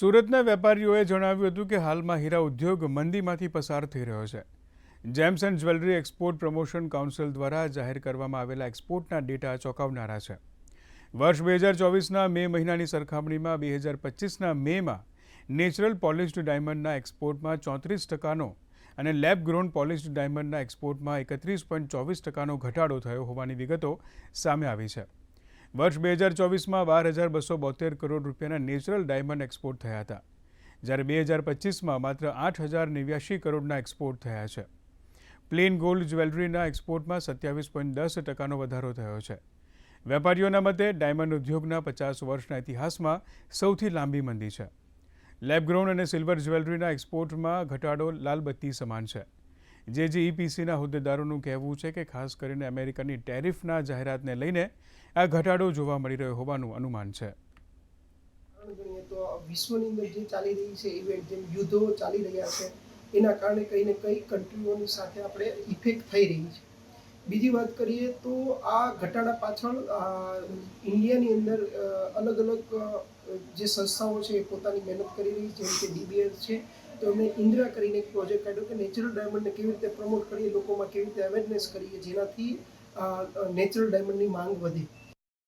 સુરતના વેપારીઓએ જણાવ્યું હતું કે હાલમાં હીરા ઉદ્યોગ મંદીમાંથી પસાર થઈ રહ્યો છે. Gems and jewellery export promotion council દ્વારા જાહેર કરવામાં આવેલા એક્સપોર્ટના ડેટા ચોંકાવનારા છે. વર્ષ બે હજાર ચોવીસના મે મહિનાની સરખામણીમાં બે હજાર પચીસના મેમાં નેચરલ પોલિશ્ડ ડાયમંડના એક્સપોર્ટમાં ચોત્રીસ ટકાનો અને લેબ ગ્રોન પોલિશ્ડ ડાયમંડના એક્સપોર્ટમાં એકત્રીસ પોઈન્ટ ચોવીસ ટકાનો ઘટાડો થયો હોવાની વિગતો સામે આવી છે. વર્ષ બે હજાર ચોવીસમાં બાર હજાર બસો બોતેર કરોડ રૂપિયાના નેચરલ ડાયમંડ એક્સપોર્ટ થયા હતા. જ્યારે બે હજાર પચીસમાં માત્ર આઠ હજાર નેવ્યાશી કરોડના એક્સપોર્ટ થયા છે. પ્લેન ગોલ્ડ જ્વેલરીના એક્સપોર્ટમાં સત્યાવીસ પોઈન્ટ દસ ટકાનો વધારો થયો છે. વેપારીઓના મતે, ડાયમંડ ઉદ્યોગના પચાસ વર્ષના ઇતિહાસમાં સૌથી લાંબી મંદી છે. લેબગ્રોન અને સિલ્વર જ્વેલરીના એક્સપોર્ટમાં ઘટાડો લાલબત્તી સમાન છે. જે જે ઈપીસીના હોદ્દેદારોનું કહેવું છે કે ખાસ કરીને અમેરિકાની ટેરિફના જાહેરાતને લઈને આ ઘટાડો જોવા મળી રહ્યો હોવાનું અનુમાન છે. તો વિશ્વની અંદર જે ચાલી રહી છે ઇવેન્ટ જેમ યુદ્ધો ચાલી રહ્યા છે, એના કારણે કંઈ ને કંઈ કન્ટ્રીઓની સાથે આપણે ઇફેક્ટ થઈ રહી છે. બીજી વાત કરીએ તો આ ઘટાડા પાછળ ઇન્ડિયાની અંદર અલગ અલગ જે સંસ્થાઓ છે એ પોતાની મહેનત કરી રહી છે, જેમ કે ડીબીએસ છે તો અમે ઇન્દિરા કરીને એક પ્રોજેક્ટ કાઢ્યો કે નેચરલ ડાયમંડને કેવી રીતે પ્રમોટ કરીએ, લોકોમાં કેવી રીતે અવેરનેસ કરીએ, જેનાથી નેચરલ ડાયમંડની માંગ વધે.